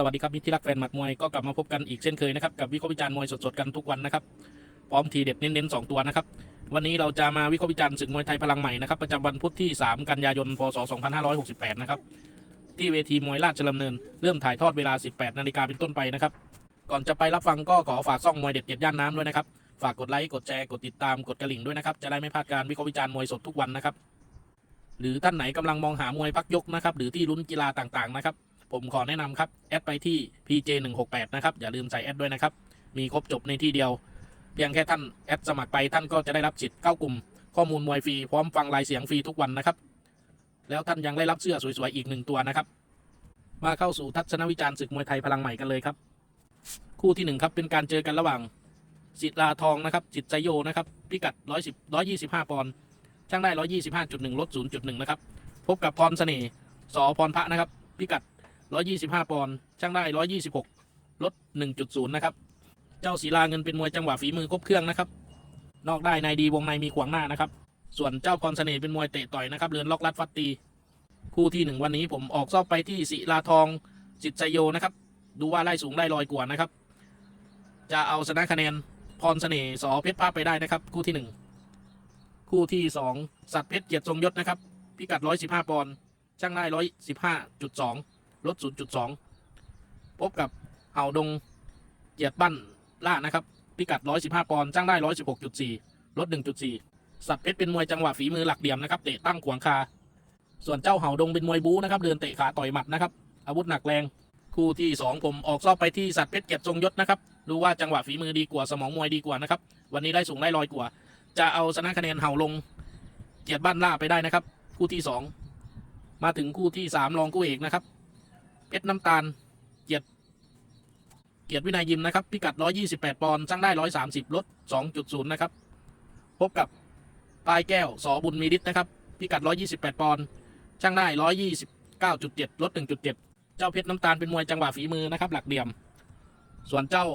สวัสดีครับมิตรที่รักแฟนหมัดมวยก็กลับมาพบกันอีกเช่นเคยนะครับกับวิเคราะห์วิจารณ์มวยสดๆกันทุกวันนะครับพร้อมทีเด็ดเน้นๆสองตัวนะครับวันนี้เราจะมาวิเคราะห์วิจารณ์ศึกมวยไทยพลังใหม่นะครับประจำวันพุธที่ 3 กันยายนพศ 2568 นะครับที่เวทีมวยราชดำเนิน เริ่มถ่ายทอดเวลา 18 นาฬิกาเป็นต้นไปนะครับก่อนจะไปรับฟังก็ขอฝากซ่องมวยเด็ดเจ็ดย่านน้ำด้วยนะครับฝากกดไลค์กดแชร์กดติดตามกดกระลิ่งด้วยนะครับจะได้ไม่พลาดการวิเคราะห์วิจารณ์มวยสดทุกวันนะครับหรือท่านไหนกำลังมองหามวยพักยกนะครับหรือที่ลุ้นกีฬาต่างๆนะครับ ผมขอแนะนำครับ แอดไปที่ PJ 1 6 8 นะครับ อย่าลืมใส่แอดด้วยนะครับ มีครบจบในที่เดียว เพียงแค่ท่านแอดสมัครไปท่านก็จะได้รับสิทธิ์เข้ากลุ่ม ข้อมูลมวยฟรีพร้อมฟังรายเสียงฟรีทุกวันนะครับ แล้วท่านยังได้รับเสื้อสวยๆอีกหนึ่งตัวนะครับ มาเข้าสู่ทัศนวิจารณ์ศึกมวยไทยพลังใหม่กันเลยครับ คู่ที่หนึ่งครับเป็นการเจอกันระหว่างสิทธาทองนะครับจิตใจโยนะครับพิกัด110 125ปอนด์ช่างได้ 125.1 ลด 0.1 นะครับ พบกับพรเสน่ห์สอพรพระนะครับ พิกัด 125 ปอนด์ช่างได้ 126 ลด 1.0 นะครับ เจ้าศิลาเงินเป็นมวยจังหวะฝีมือครบเครื่องนะครับ นอกได้ในดีวงในมีขวางหน้านะครับ ส่วนเจ้าพรเสน่ห์เป็นมวยเตะต่อยนะครับเรือนล็อกลัดฟัดตี คู่ที่หนึ่งวันนี้ผมออกซอบไปที่ศิลาทองจิตใจโยนะครับ ดูว่าไล่สูงไล่ลอยกว่านะครับ จะเอาชนะคะแนนพรเสน่ห์สอเพชรภาพไปได้นะครับ คู่ที่หนึ่งคู่ที่สองสัตว์เพชรเกียรติทรงยศนะครับ พิกัด 115 ปอนด์ช่างได้ 115.2 ลด 0.2 พบกับเห่าดงเกียรติปั้นล่านะครับ พิกัด 115 ปอนด์จ้างได้ 116.4 ลด 1.4 สัตว์เพชรเป็นมวยจังหวะฝีมือหลักเหลี่ยมนะครับ เตะตั้งขวางคา ส่วนเจ้าเห่าดงเป็นมวยบู๊นะครับ เดินเตะขาต่อยหมัดนะครับ อาวุธหนักแรง คู่ที่ 2 ผมออกซอบไปที่สัตว์เพชรเกียรติทรงยศนะครับดูว่าจังหวะฝีมือดีกว่าสมองมวยดีกว่านะครับ วันนี้ได้สูงได้ลอยกว่า จะเอาชนะคะแนนเห่าลงเกียรติบ้านล่าไปได้นะครับ คู่ที่ 2 มาถึงคู่ที่ 3 รองคู่เอกนะครับ เพชรน้ำตาล เกียรติเกียรติวินัยยิมนะครับ พิกัด 128 ปอนด์ช่างได้ 130 ลด 2.0 นะครับ พบกับปลายแก้วสอบุญมีฤทธิ์นะครับ พิกัด 128 ปอนด์ช่างได้ 129.7 ลด 1.7 เจ้าเพชรน้ำตาลเป็นมวยจังหวะฝีมือนะครับ หลักเหลี่ยม ส่วนเจ้า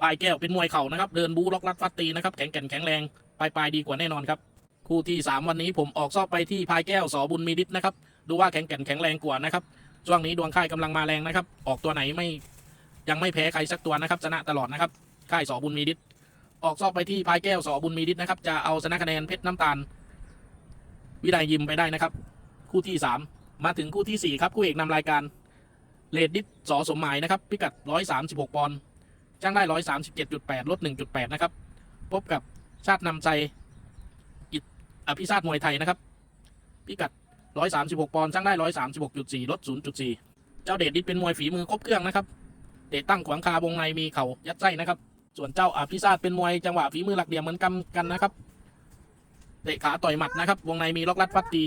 ปลายแก้วเป็นมวยเข่านะครับ เดินบูล็อกลัดฟัดตีนะครับ แข็งแกร่งแข็งแรงปลายปลายดีกว่าแน่นอนครับ คู่ที่ 3 วันนี้ผมออกซอบไปที่พายแก้วสอบุญมีฤทธิ์นะครับ ดูว่าแข็งแกร่งแข็งแรงกว่านะครับ ช่วงนี้ดวงค่ายกำลังมาแรงนะครับ ออกตัวไหนไม่ยังไม่แพ้ใครสักตัวนะครับชนะตลอดนะครับค่ายสอบุญมีฤทธิ์ออกซอบไปที่พายแก้วสอบุญมีฤทธิ์นะครับ จะเอาชนะคะแนนเพชรน้ำตาล วิไลยิมไปได้นะครับ คู่ที่ 3 มาถึงคู่ทีสี่4 ครับคู่เอกนำรายการเลดดิสสอสมหมายนะครับ พิกัด 136 ปอนด์จ้างได้ 137.8 ลด 1.8 นะครับ พบกับชาตินำใจอภิชาติมวยไทยนะครับ พิกัด 136 ปอนด์ช่างได้ 136.4 ลด 0.4 เจ้าเดชดิดเป็นมวยฝีมือครบเครื่องนะครับเตะตั้งขวางคาวงในมีเข่ายัดไส้นะครับ ส่วนเจ้าอภิชาติเป็นมวยจังหวะฝีมือหลักเหลี่ยมเหมือนกันกันนะครับ เตะขาต่อยหมัดนะครับ วงในมีล็อกลัดฟัดตี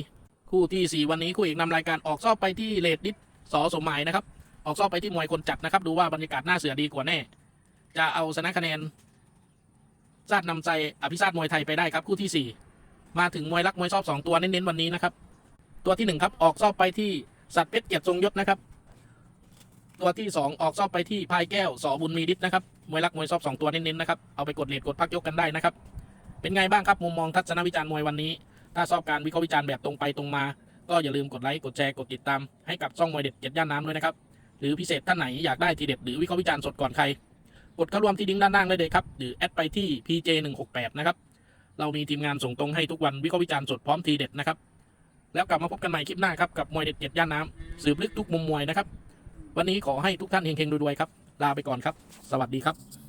คู่ที่ 4 วันนี้คู่เอกนำรายการออกซอบไปที่เลดดิดสอสมหมายนะครับ ออกซอบไปที่มวยคนจัดนะครับ ดูว่าบรรยากาศหน้าเสือดีกว่าแน่ จะเอาชนะคะแนนชาตินำใจอภิชาติมวยไทยไปได้ครับคู่ที่สี่มาถึงมวยรักมวยชอบสองตัวเน้นๆวันนี้นะครับ ตัวที่หนึ่งครับ ออกซอบไปที่สัตว์เพชรเกียรติทรงยศนะครับ ตัวที่สองออกซอบไปที่พายแก้วสอบุญมีฤทธิ์นะครับมวยรักมวยชอบสองตัวเน้นๆนะครับเอาไปกดเลทกดพักยกกันได้นะครับ เป็นไงบ้างครับมุมมองทัศนวิจารณ์มวยวันนี้ ถ้าชอบการวิเคราะห์วิจารณ์แบบตรงไปตรงมา ก็อย่าลืมกดไลค์กดแชร์กดติดตามให้กับช่องมวยเด็ดเจ็ดย่านน้ำด้วยนะครับหรือพิเศษท่านไหนอยากได้ทีเด็ดหรือวิเคราะห์วิจารณ์สดก่อนใครกดเข้าร่วมที่ลิงด้านล่างได้เลยครับหรือแอดไปที่ PJ 1 6 8 นะครับเรามีทีมงานส่งตรงให้ทุกวันวิเคราะห์วิจารณ์สดพร้อมทีเด็ดนะครับ แล้วกลับมาพบกันใหม่คลิปหน้าครับ กับมวยเด็ดเจ็ดย่านน้ำสืบลึกทุกมุมมวยนะครับ วันนี้ขอให้ทุกท่านเฮงๆรวยๆครับ ลาไปก่อนครับ สวัสดีครับ